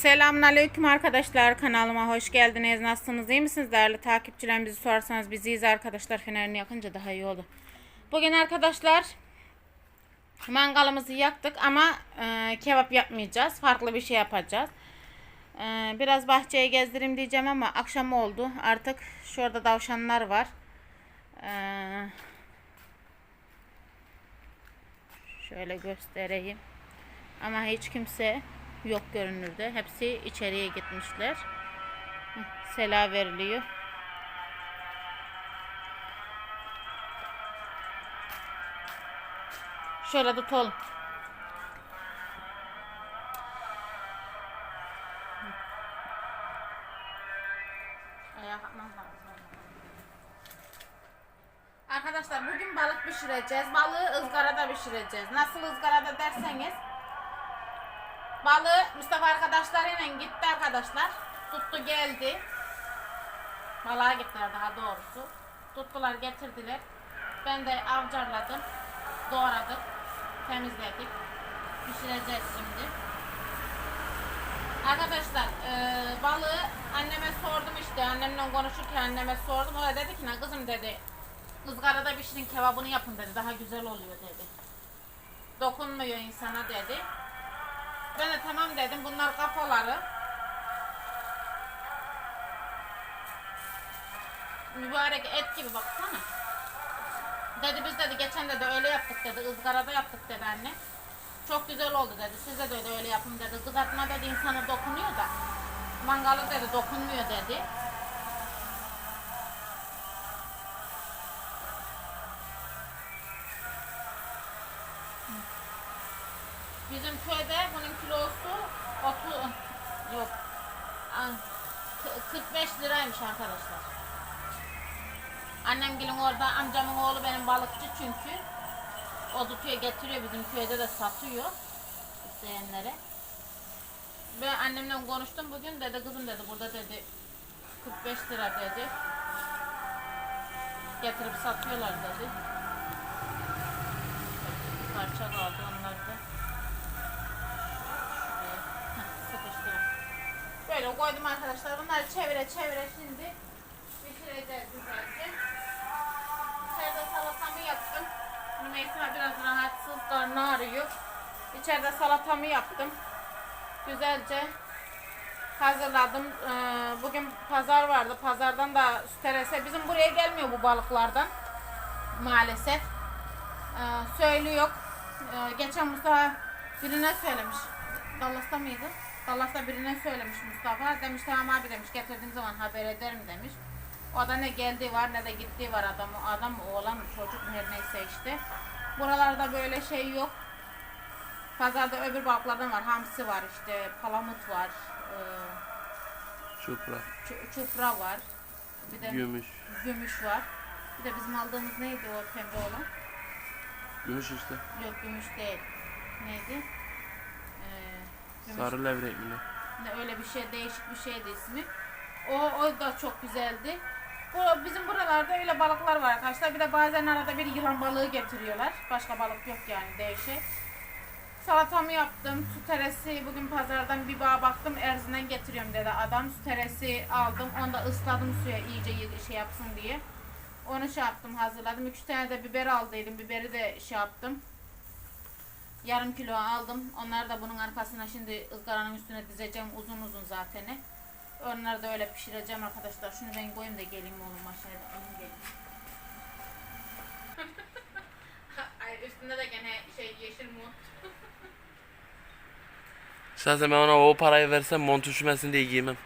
Selamünaleyküm arkadaşlar kanalıma hoş geldiniz. Nasılsınız? iyi misiniz değerli takipçilerim? Bizi sorarsanız biziyiz arkadaşlar. Fenerini yakınca daha iyi oldu. Bugün arkadaşlar mangalımızı yaktık ama e, kebap yapmayacağız. Farklı bir şey yapacağız. E, biraz bahçeye gezdireyim diyeceğim ama akşam oldu. Artık şurada tavşanlar var. E, şöyle göstereyim. Ama hiç kimse yok görünürde. Hepsi içeriye gitmişler. Sela veriliyor. Şöyle kalkmam lazım. Arkadaşlar bugün balık pişireceğiz. Balığı ızgarada pişireceğiz. Nasıl ızgarada derseniz Balığı Mustafa arkadaşlarıyla gitti arkadaşlar. Tuttu geldi. Balığa gittiler daha doğrusu. Tuttular getirdiler. Ben de avcarladım. Doğradık. Temizledik. Pişireceğiz şimdi. Arkadaşlar e, balığı anneme sordum işte. Annemle konuşurken anneme sordum. O da dedi ki ne kızım dedi. ızgarada pişirin kebabını yapın dedi. Daha güzel oluyor dedi. Dokunmuyor insana dedi. Ben de tamam dedim. Bunlar kafaları. Mübarek et gibi baksana. Dedi biz dedi geçen dedi öyle yaptık dedi. ızgarada yaptık dedi anne. Çok güzel oldu dedi. Siz de dedi öyle yapın dedi. Kızartma dedi insana dokunuyor da. Mangalı dedi dokunmuyor dedi. Köyde bunun kilosu 30 yok. ah, kı- 45 liraymış arkadaşlar. Annem gelin orada amcamın oğlu benim balıkçı çünkü. O tutuyor getiriyor bizim köyde de satıyor isteyenlere. Ben annemle konuştum bugün dedi kızım dedi burada dedi 45 lira dedi. Getirip satıyorlar dedi. Parça kaldı Böyle koydum arkadaşlar. Bunları çevire çevire şimdi pişireceğiz güzelce. İçeride salatamı yaptım. Rümeysa biraz rahatsız karnı ağrıyor. İçeride salatamı yaptım. Güzelce hazırladım. Ee, bugün pazar vardı. Pazardan da sterese. Bizim buraya gelmiyor bu balıklardan. Maalesef. Ee, söylüyor. Ee, geçen Mustafa birine söylemiş. Dallas'ta mıydı? Dallas'ta birine söylemiş Mustafa. Demiş tamam abi demiş getirdiğim zaman haber ederim demiş. O da ne geldiği var ne de gittiği var adam. Adam oğlan çocuk her neyse işte. Buralarda böyle şey yok. Pazarda öbür balıklardan var. Hamsi var işte, palamut var, e, Çupra, çu- çupra var. Bir de gümüş. gümüş var. Bir de bizim aldığımız neydi o pembe olan? Gümüş işte. Yok gümüş değil. Neydi? Sarı levrek mi ne? öyle bir şey değişik bir şeydi ismi. O, o da çok güzeldi. Bu, bizim buralarda öyle balıklar var arkadaşlar. Bir de bazen arada bir yılan balığı getiriyorlar. Başka balık yok yani değişik. Salatamı yaptım. Su teresi bugün pazardan bir bağa baktım. Erzin'den getiriyorum dedi adam. Su teresi aldım. Onu da ısladım suya iyice şey yapsın diye. Onu şey yaptım hazırladım. İki tane de biber aldıydım. Biberi de şey yaptım. Yarım kilo aldım. Onları da bunun arkasına şimdi ızgaranın üstüne dizeceğim uzun uzun zaten. Onları da öyle pişireceğim arkadaşlar. Şunu ben koyayım da geleyim oğlum aşağıya. Alayım geleyim. Ay üstünde de gene şey yeşil mont. Şahsen ben ona o parayı versem mont üşümesin diye giymem.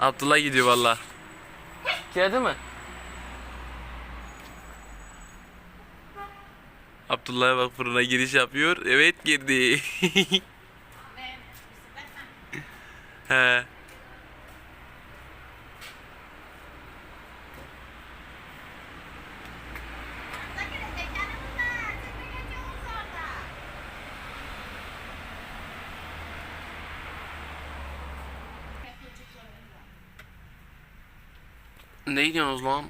Abdullah gidiyor valla. Geldi mi? Abdullah'a bak fırına giriş yapıyor. Evet girdi. He. Ne diyorsunuz lan?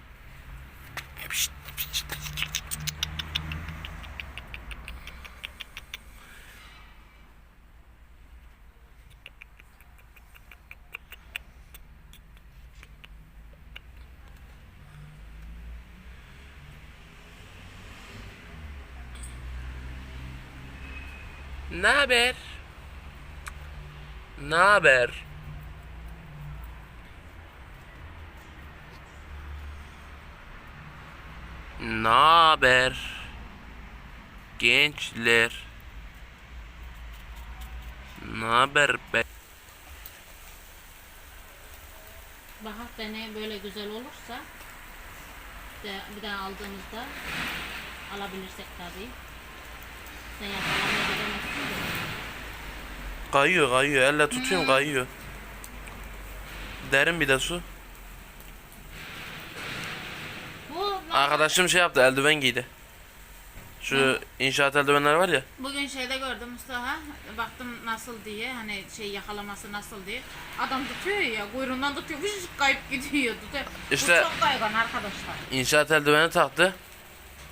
Ne haber? Ne haber? Ne haber? Gençler. Ne haber be? Bahar deney böyle güzel olursa de, bir daha aldığımızda alabilirsek tabii. Sen yakalamaya gidemezsin de. Kayıyor kayıyor. Elle tutuyorum kayıyor. Derin bir de su. Bu Arkadaşım şey yaptı eldiven giydi. Şu inşaat eldivenler var ya. Bugün şeyde gördüm Mustafa. Baktım nasıl diye hani şey yakalaması nasıl diye. Adam tutuyor ya kuyruğundan tutuyor. Vış kayıp gidiyor. Tutuyor. İşte- Bu çok kaygan arkadaşlar. İnşaat eldiveni taktı.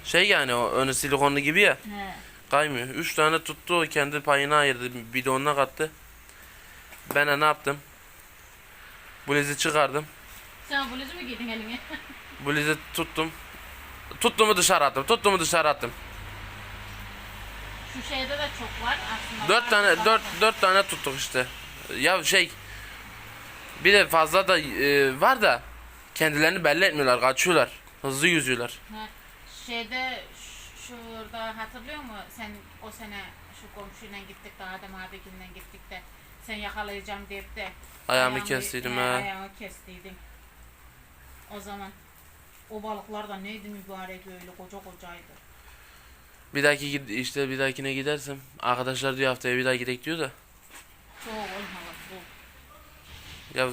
Şey yani o önü silikonlu gibi ya. He. Kaymıyor. Üç tane tuttu kendi payına ayırdı. Bidonuna kattı. Ben de ne yaptım? Blizi çıkardım. Sen bluzu mu giydin eline? Blizi tuttum. Tuttuğumu dışarı attım. Tuttuğumu dışarı attım. Şu şeyde de çok var aslında. Dört tane dört dört tane tuttuk işte. Ya şey bir de fazla da e, var da kendilerini belli etmiyorlar, kaçıyorlar. Hızlı yüzüyorlar. He. Şeyde şurada hatırlıyor musun? Sen o sene şu komşuyla gittik de Adem abiyle gittik de sen yakalayacağım deyip de Ayağımı kestiydim he, ha. Ayağımı kestiydin. O zaman o balıklar da neydi mübarek öyle koca kocaydı. Bir dahaki işte bir dahakine gidersem arkadaşlar diyor haftaya bir daha gidelim diyor da. Çok olmalı bu. Ya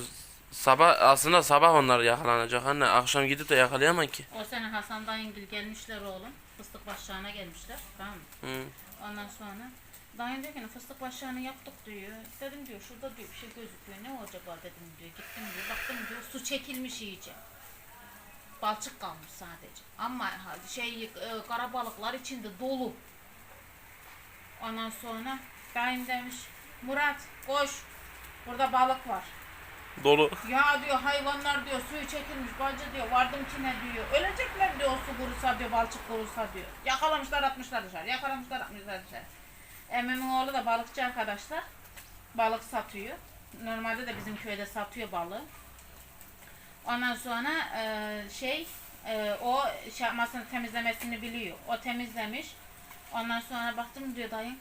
sabah aslında sabah onlar yakalanacak anne akşam gidip de yakalayamam ki. O sene Hasan Dayıngil gelmişler oğlum. Fıstık başlarına gelmişler. Tamam mı? Hı. Ondan sonra Dayın diyor ki "Ne, fıstık başlarını yaptık diyor. Dedim diyor şurada diyor bir şey gözüküyor. Ne olacak acaba dedim diyor. Gittim diyor. Baktım diyor su çekilmiş iyice. Balçık kalmış sadece. Ama şey e, kara balıklar içinde dolu. Ondan sonra dayım demiş Murat koş. Burada balık var. Dolu. Ya diyor hayvanlar diyor suyu çekilmiş bacı diyor vardım kine diyor. Ölecekler diyor su kurusa diyor balçık kurusa diyor. Yakalamışlar atmışlar dışarı. Yakalamışlar atmışlar dışarı. Emmimin oğlu da balıkçı arkadaşlar. Balık satıyor. Normalde de bizim köyde satıyor balığı. Ondan sonra e, şey e, o şey yapmasını temizlemesini biliyor. O temizlemiş. Ondan sonra baktım diyor dayım.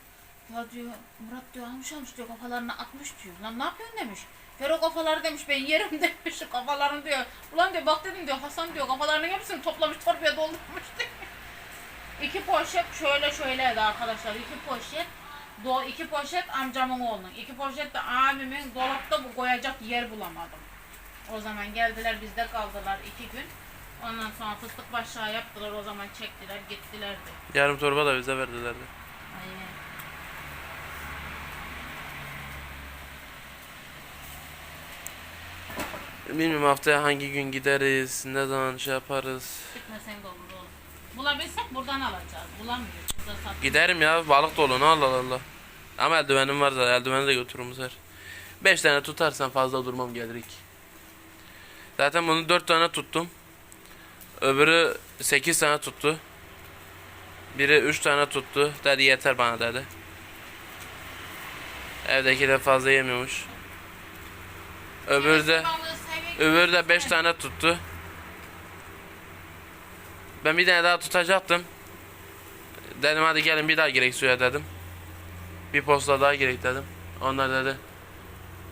Ya diyor Murat diyor almış almış diyor kafalarına atmış diyor. Lan ne yapıyorsun demiş. Fero kafaları demiş ben yerim demiş kafalarını diyor. Ulan diyor bak dedim diyor Hasan diyor kafalarının hepsini toplamış torbaya doldurmuş. İki poşet şöyle şöyleydi arkadaşlar. iki poşet. Do iki poşet amcamın oğlunun. iki poşet de abimin dolapta bu koyacak yer bulamadım. O zaman geldiler bizde kaldılar iki gün. Ondan sonra fıstık başlığı yaptılar o zaman çektiler gittilerdi. Yarım torba da bize verdilerdi. Aynen. Bilmiyorum haftaya hangi gün gideriz, ne zaman şey yaparız. Gitmesen de olur oğlum. Bulabilsek buradan alacağız. Bulamıyoruz. Burada satıyoruz. Giderim ya balık dolu ne Allah Allah. Ama eldivenim var zaten eldiveni de götürürüm bu sefer. 5 tane tutarsan fazla durmam gelirik. Zaten bunu 4 tane tuttum. Öbürü 8 tane tuttu. Biri 3 tane tuttu. Dedi yeter bana dedi. Evdeki de fazla yemiyormuş. Öbürü de öbürü de 5 tane tuttu. Ben bir tane daha tutacaktım. Dedim hadi gelin bir daha girek suya dedim. Bir posta daha girek dedim. Onlar dedi.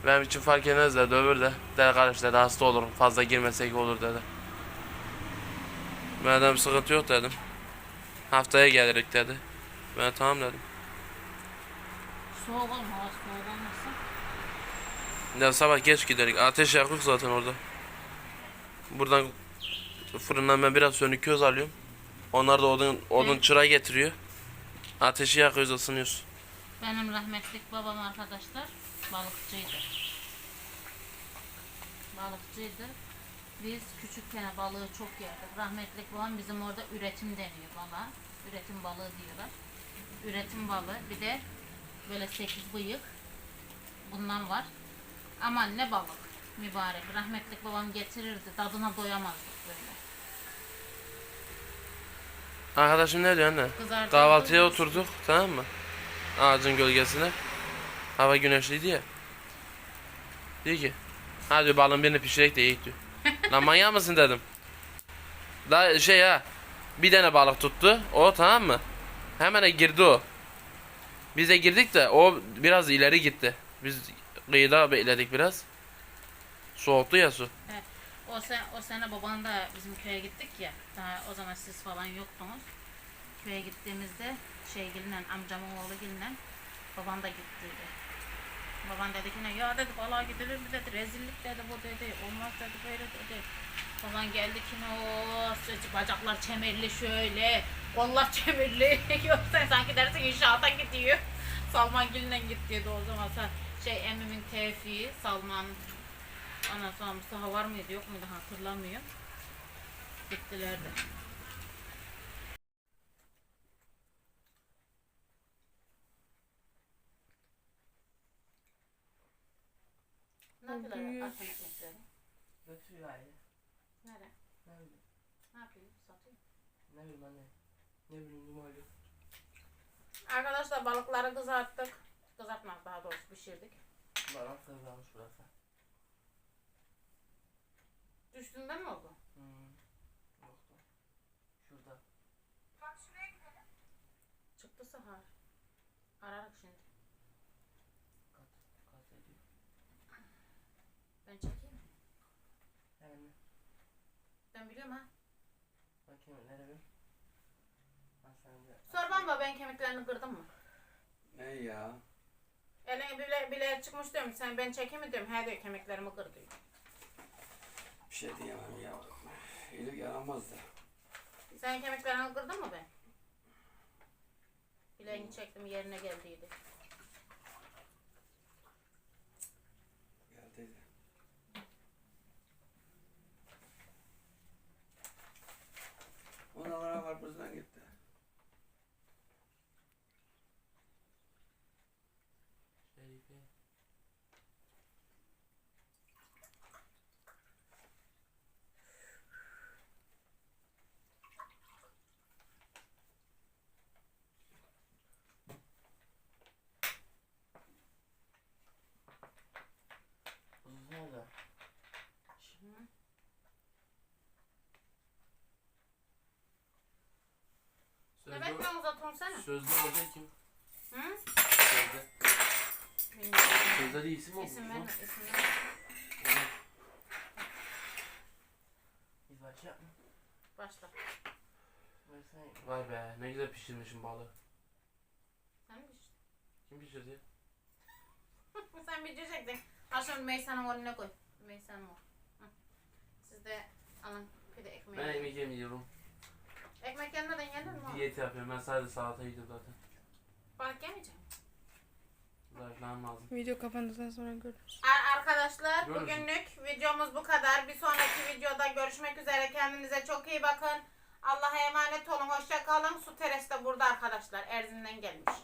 Benim için fark etmez dedi öbür de. Dedi kardeş dedi hasta olurum fazla girmesek olur dedi. Dedim sıkıntı yok dedim. Haftaya gelirik dedi. Ben tamam dedim. Soğuk olma, soğuk olmasın. Ya sabah geç giderik. Ateş yakık zaten orada. Buradan fırından ben biraz sönük köz alıyorum. Onlar da odun, odun çıra getiriyor. Ateşi yakıyoruz ısınıyoruz. Benim rahmetlik babam arkadaşlar balıkçıydı. Balıkçıydı. Biz küçükken balığı çok yerdik. Rahmetlik babam bizim orada üretim deniyor balığa. Üretim balığı diyorlar. Üretim balığı. Bir de böyle sekiz bıyık. Bundan var. Ama ne balık mübarek. Rahmetlik babam getirirdi. Tadına doyamazdık böyle. Arkadaşım ne diyor anne? Kızartıldı Kahvaltıya oturduk tamam mı? Ağacın gölgesine. Hava güneşliydi ya. Diyor ki hadi balın birini pişirek de yiyek diyor. Lan manyak mısın dedim. Daha şey ya bir tane balık tuttu o tamam mı? Hemen girdi o. Biz de girdik de o biraz ileri gitti. Biz kıyıda bekledik biraz. Soğuktu ya su. Evet. O, sen, o sene baban da bizim köye gittik ya. Daha o zaman siz falan yoktunuz. Köye gittiğimizde şeygille amcamın oğlu gille babam da gittiydi. Baban dedi ki ne ya dedi balığa gidilir mi dedi rezillik dedi bu dedi olmaz dedi böyle dedi. Baban geldi ki ne o bacaklar çemirli şöyle kollar çemirli yoksa sanki dersin inşaata gidiyor. Salman Gül'le gittiydi o zaman sen şey emmimin Tevfik'i Salman Ana sonra Mustafa var mıydı yok muydu hatırlamıyorum. Gittiler de. Ne yapıyorlar büyük. akşam ekmekleri? Nerede? Ne yapıyor? Satıyor. Ne bileyim anne. Ne bileyim dumaylı. Arkadaşlar balıkları kızarttık. Kızartmak daha doğrusu pişirdik. Barak kızarmış burası. Düştüğünden mi oldu? Hmm. Yoktu. Şurada. Çıktı Sahar. Ararak şimdi. Kat. Kat ediyor. Ben çekeyim mi? Yani. Ben biliyorum ha. Bakayım nereye bir. Ha sen de. Sor bana ben kemiklerini kırdım mı? Ne ya? Eline bile, bile çıkmış diyorum. Sen ben çekeyim mi diyorum. He diyor kemiklerimi kır diyor. Bir şey diyemem ya. İyilik yaramaz da. Sen kemiklerini kırdın mı ben? Bileğini çektim yerine. Geldiydi. Oralara karpuzdan gitti. Şerife. Nerede? Hı. Sözde, Evet ben uzatırsana. sözde orada kim? Hı? Sözde. Bilmiyorum. Sözde de isim olmuş İsim verme, isim verme. Başlayalım mı? Başla. Vay be ne güzel pişirmişim balığı. Sen mi pişirdin? Kim pişirdi? Sen pişirecektin. Al şunu Meysa'nın önüne koy. Meysa'nın. Hı. Siz de alın pide ekmeği. Ben ekmek yemiyorum. Ekmek yanına gelir mi? Diyet yapıyorum. Ben sadece salata yedim zaten. Balık yemeyeceğim. Zayıflamam lazım. Video kapandıktan sonra görürüz. Ar- Arkadaşlar Görürsün. bugünlük videomuz bu kadar. Bir sonraki videoda görüşmek üzere. Kendinize çok iyi bakın. Allah'a emanet olun. Hoşça kalın. Su Teres de burada arkadaşlar. Erzin'den gelmiş.